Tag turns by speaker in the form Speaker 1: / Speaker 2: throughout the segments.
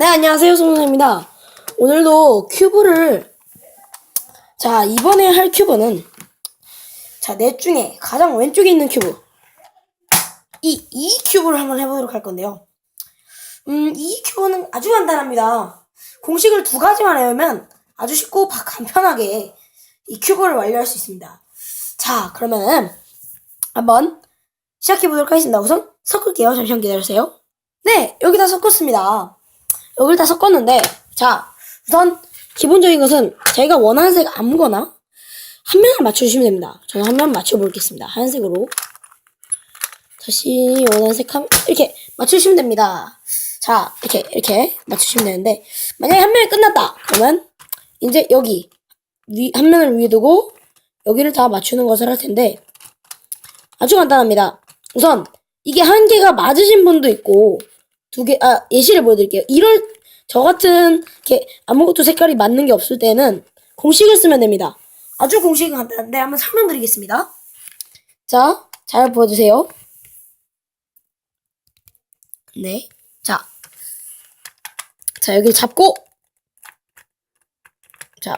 Speaker 1: 네, 안녕하세요. 송선입니다. 오늘도 큐브를, 자, 이번에 할 큐브는, 자, 넷 중에 가장 왼쪽에 있는 큐브. 이, 이 큐브를 한번 해보도록 할 건데요. 음, 이 큐브는 아주 간단합니다. 공식을 두 가지만 외우면 아주 쉽고 바- 간편하게 이 큐브를 완료할 수 있습니다. 자, 그러면은, 한번 시작해보도록 하겠습니다. 우선 섞을게요. 잠시만 기다려주세요. 네, 여기 다 섞었습니다. 여기를 다 섞었는데, 자, 우선 기본적인 것은 자기가 원하는 색 아무거나 한 면을 맞춰주시면 됩니다. 저는 한 면 맞춰보겠습니다. 하얀색으로. 다시 원하는 색 한, 이렇게 맞추시면 됩니다. 자, 이렇게, 이렇게 맞추시면 되는데, 만약에 한 면이 끝났다! 그러면, 이제 여기, 위, 한 면을 위에 두고, 여기를 다 맞추는 것을 할 텐데, 아주 간단합니다. 우선, 이게 한 개가 맞으신 분도 있고, 두 개, 아, 예시를 보여드릴게요. 이럴, 저 같은, 이렇게, 아무것도 색깔이 맞는 게 없을 때는, 공식을 쓰면 됩니다. 아주 공식은 간단한데, 한번 설명드리겠습니다. 자, 잘 보여주세요. 네. 자. 자, 여기 잡고, 자,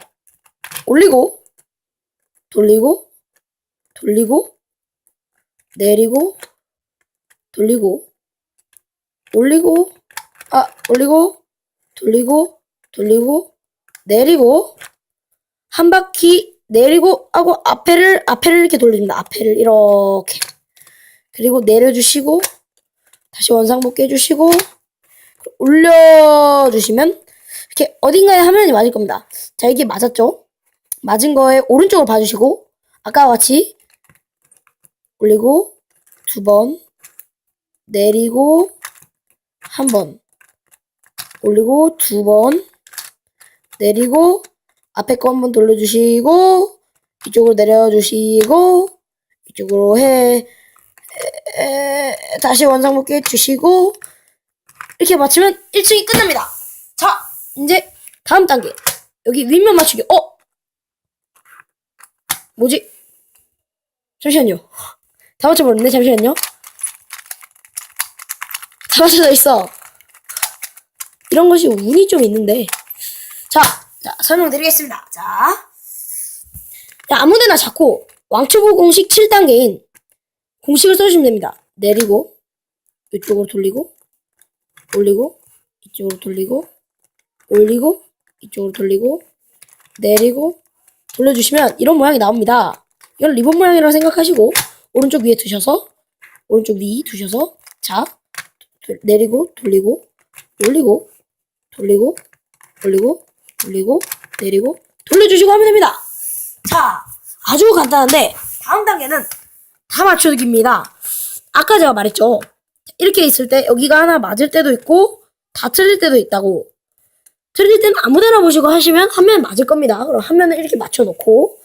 Speaker 1: 올리고, 돌리고, 돌리고, 내리고, 돌리고, 올리고, 아, 올리고, 돌리고, 돌리고, 내리고, 한 바퀴 내리고 하고 앞에를, 앞에를 이렇게 돌립니다. 앞에를 이렇게. 그리고 내려주시고, 다시 원상복귀 해주시고, 올려주시면, 이렇게 어딘가에 화면이 맞을 겁니다. 자, 이게 맞았죠? 맞은 거에 오른쪽을 봐주시고, 아까와 같이 올리고, 두 번, 내리고, 한 번, 올리고, 두 번, 내리고, 앞에 거 한 번 돌려주시고, 이쪽으로 내려주시고, 이쪽으로 해, 에, 에, 다시 원상복귀 해주시고, 이렇게 맞추면 1층이 끝납니다. 자, 이제 다음 단계. 여기 윗면 맞추기. 어? 뭐지? 잠시만요. 다 맞춰버렸네. 잠시만요. 다 맞춰져 있어. 이런 것이 운이 좀 있는데. 자, 자 설명드리겠습니다. 자, 자 아무데나 잡고 왕초보 공식 7단계인 공식을 써주시면 됩니다. 내리고, 이쪽으로 돌리고, 올리고, 이쪽으로 돌리고, 올리고, 이쪽으로 돌리고, 내리고, 돌려주시면 이런 모양이 나옵니다. 이건 리본 모양이라고 생각하시고, 오른쪽 위에 두셔서, 오른쪽 위 두셔서, 자, 도- 내리고, 돌리고, 올리고, 돌리고, 올리고, 올리고, 내리고, 돌려주시고 하면 됩니다. 자, 아주 간단한데, 다음 단계는 다 맞추기입니다. 아까 제가 말했죠. 이렇게 있을 때 여기가 하나 맞을 때도 있고 다 틀릴 때도 있다고. 틀릴 때는 아무데나 보시고 하시면 한 면 맞을 겁니다. 그럼 한 면을 이렇게 맞춰놓고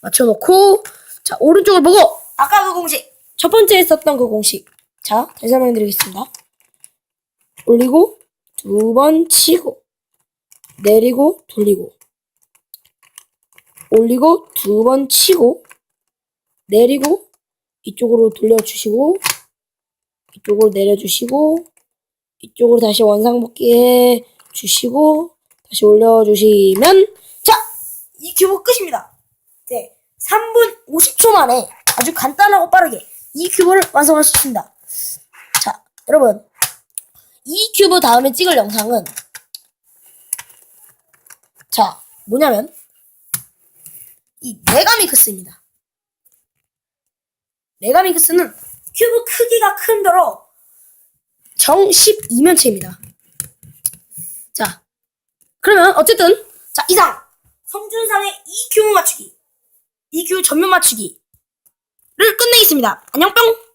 Speaker 1: 맞춰놓고 자 오른쪽을 보고 아까 그 공식 첫 번째 했었던 그 공식 자 다시 설명드리겠습니다. 올리고 두 번 치고 내리고 돌리고 올리고 두 번 치고 내리고 이쪽으로 돌려주시고 이쪽으로 내려주시고 이쪽으로 다시 원상복귀 해 주시고 다시 올려주시면 자! 이 큐브 끝입니다. 네, 3분 50초 만에 아주 간단하고 빠르게 이 큐브를 완성할 수 있습니다. 자, 여러분 이 큐브 다음에 찍을 영상은 자, 뭐냐면 이 메가믹스입니다. 메가믹스는 큐브 크기가 큰 더러 정 12면체입니다. 자, 그러면 어쨌든 자 이상 성준상의 EQ 맞추기, EQ 전면 맞추기를 끝내겠습니다. 안녕 뿅.